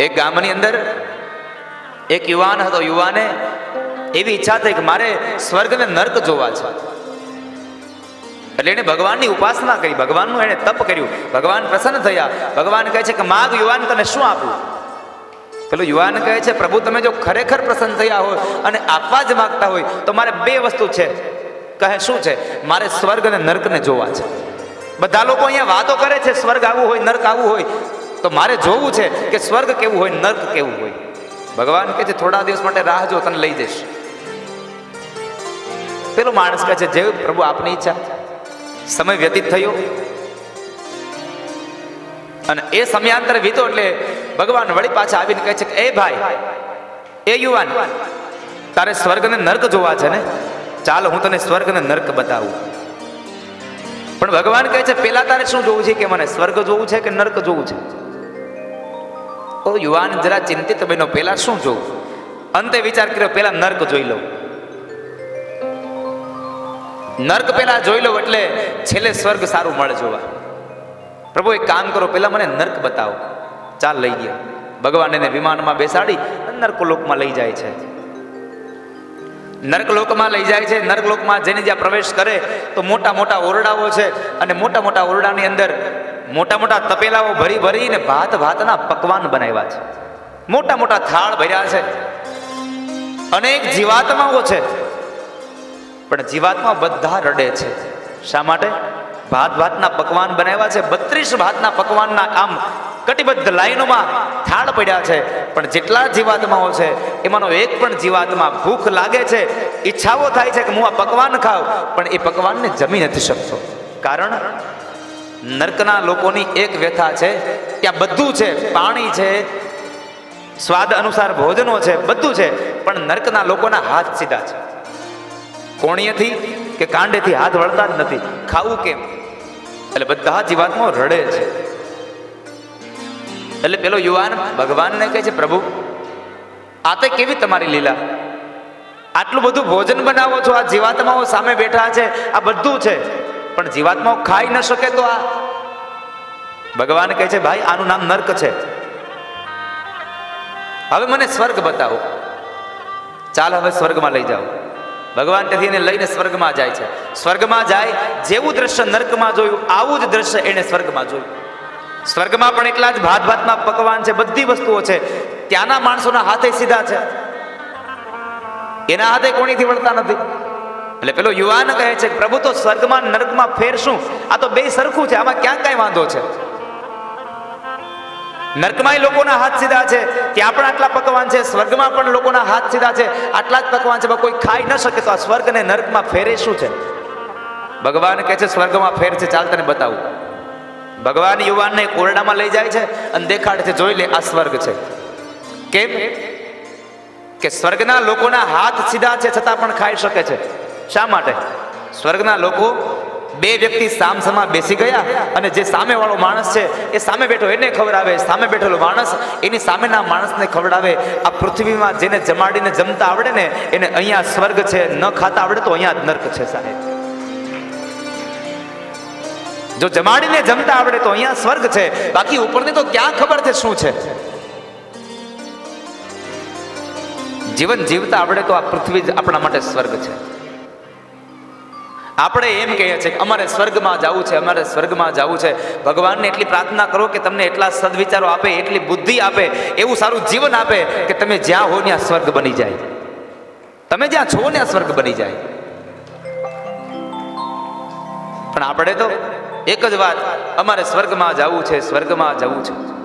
એક ગામની અંદર એક યુવાન હતો, યુવાને એવી ઈચ્છા થઈ કે મારે સ્વર્ગ ને નર્ક જોવા છે. એટલે એને ભગવાનની ઉપાસના કરી, ભગવાનનું એને તપ કર્યું, ભગવાન પ્રસન્ન થયા, ભગવાન કહે છે કે માગ યુવાન તને શું આપું? પેલો યુવાન કહે છે, પ્રભુ, તમે જો ખરેખર પ્રસન્ન થયા હોય અને આપવા જ માગતા હોય, તો મારે બે વસ્તુ છે. કહે, શું છે? મારે સ્વર્ગ અને નર્કને જોવા છે. બધા લોકો અહીંયા વાતો કરે છે, સ્વર્ગ આવવું હોય, નર્ક આવવું હોય. તો મારે જોવું છે કે સ્વર્ગ કેવું હોય, નર્ક કેવું હોય? ભગવાન કહે છે, થોડા દિવસ માટે રાહ જો, તને લઈ જઈશ. પેલો માણસ કહે છે જે પ્રભુ, આપની ઈચ્છા. સમય વ્યતીત થયો. અને એ સમયાંતર વીતો એટલે ભગવાન વળી પાછા આવીને કહે છે કે, એ ભાઈ, એ યુવાન, તારે સ્વર્ગ ને નર્ક જોવા છે ને? ચાલ, હું તને સ્વર્ગ ને નર્ક બતાવું. પણ ભગવાન કહે છે, પેલા તારે શું જોવું છે કે મને સ્વર્ગ જોવું છે કે નર્ક જોવું છે? ઓ યુવાન, જરા ચિંતિત બન્યો. પેલા શું જોવું અંતે વિચાર કર્યો, પેલા નર્ક જોઈ લઉં. નર્ક પેલા જોઈ લઉં એટલે છેલ્લે સ્વર્ગ સારું મળે જોવા. પ્રભુ, એક કામ કરો, પેલા મને નર્ક બતાવો. ચાલ લઈ ગયા. ભગવાન એને વિમાનમાં બેસાડી નર્કલોકમાં લઈ જાય છે. નર્કલોકમાં લઈ જાય છે. નર્કલોકમાં જેને જ્યાં પ્રવેશ કરે, તો મોટા મોટા ઓરડાઓ છે અને મોટા મોટા ઓરડાની અંદર મોટા મોટા તપેલાઓ ભરી ભરીને ભાત ભાતના પકવાન બનાવ્યા છે. મોટા મોટા થાળ ભર્યા છે. અનેક જીવાત્માઓ છે. પણ જીવાત્મા બધા રડે છે. શા માટે? ભાત ભાતના પકવાન બનાવ્યા છે. બત્રીસ ભાતના પકવાનના આમ કટિબદ્ધ લાઈનોમાં થાળ પડ્યા છે. પણ જેટલા જીવાત્માઓ છે, એમાંનો એક પણ જીવાત્મા ભૂખ લાગે છે. ઈચ્છાઓ થાય છે કે હું આ પકવાન ખાઉં પણ એ પકવાનને જમી નથી શકતો. કારણ નર્કના લોકોની એક વ્યથા છે ત્યાં બધું છે, પાણી છે, સ્વાદ અનુસાર ભોજનો છે, બધું છે, પણ નર્કના લોકોના હાથ સીધા છે. કોણીએથી કે કાંડેથી હાથ વળતા જ નથી. ખાવું કેમ? એટલે બધા જીવાત્માઓ રડે છે. એટલે પેલો યુવાન ભગવાનને કહે છે, પ્રભુ, આ તે કેવી તમારી લીલા? આટલું બધું ભોજન બનાવો છો, આ જીવાત્માઓ સામે બેઠા છે, આ બધું છે. પણ જીવાત્માઓ ખાઈ ન શકે તો આ ભગવાન કહે છે, ભાઈ, આનું નામ નર્ક છે. હવે મને સ્વર્ગ બતાવો. ચાલ, હવે સ્વર્ગમાં લઈ જાઓ. ભગવાન ત્યાંથી એને લઈને સ્વર્ગમાં જાય છે. સ્વર્ગમાં જાય, જેવું દ્રશ્ય નર્કમાં જોયું, આવું જ દ્રશ્ય એને સ્વર્ગમાં જોયું. સ્વર્ગમાં પણ એટલા જ ભાત ભાતના પકવાન છે, બધી વસ્તુઓ છે. ત્યાંના માણસોના હાથે સીધા છે. એના હાથે કોણીથી વળતા નથી? એટલે પેલો યુવાન કહે છે પ્રભુ, તો સ્વર્ગમાં નર્કમાં ફેર શું આ તો બે સરખું છે, આમાં ક્યાં કઈ વાંધો છે? નર્કમાં લોકોના હાથ સીધા છે ત્યાં પણ આટલા પકવાન છે, સ્વર્ગમાં પણ લોકોના હાથ સીધા છે, આટલા જ પકવાન છે કોઈ ખાઈ ન શકે, તો આ સ્વર્ગ ને નર્કમાં ફેરે શું છે? ભગવાન કહે છે, સ્વર્ગમાં ફેર છે, ચાલ તને બતાવું. ભગવાન યુવાનને એક ઓરડામાં લઈ જાય છે અને દેખાડે છે, જોઈ લે, આ સ્વર્ગ છે. કેમ? કે સ્વર્ગના લોકોના હાથ સીધા છે, છતાં પણ ખાઈ શકે છે. શા માટે? સ્વર્ગના લોકો બે વ્યક્તિ સામસામા બેસી ગયા અને જે સામે વાળો માણસ છે, એ સામે બેઠો એને ખવડાવે, સામે બેઠેલો માણસ એની સામેના માણસને ખવડાવે. આ પૃથ્વીમાં જેને જમાડીને જમતા આવડે ને, એને અહીંયા સ્વર્ગ છે, ન ખાતા આવડે તો અહીંયા જ નર્ક છે સાહેબ. જો જમાડીને જમતા આવડે તો અહીંયા સ્વર્ગ છે. બાકી ઉપરની તો ક્યાં ખબર છે શું છે? જીવન જીવતા આવડે તો આ પૃથ્વી જ આપણા માટે સ્વર્ગ છે. આપણે એમ કહીએ છીએ અમારે સ્વર્ગમાં જવું છે, અમારે સ્વર્ગમાં જવું છે. ભગવાનને એટલી પ્રાર્થના કરો કે તમને એટલા સદવિચારો આપે, એટલી બુદ્ધિ આપે, એવું સારું જીવન આપે કે તમે જ્યાં હો ત્યાં સ્વર્ગ બની જાય. તમે જ્યાં છો ત્યાં સ્વર્ગ બની જાય. પણ આપણે તો એક જ વાત, અમારે સ્વર્ગમાં જવું છે, સ્વર્ગમાં જવું છે.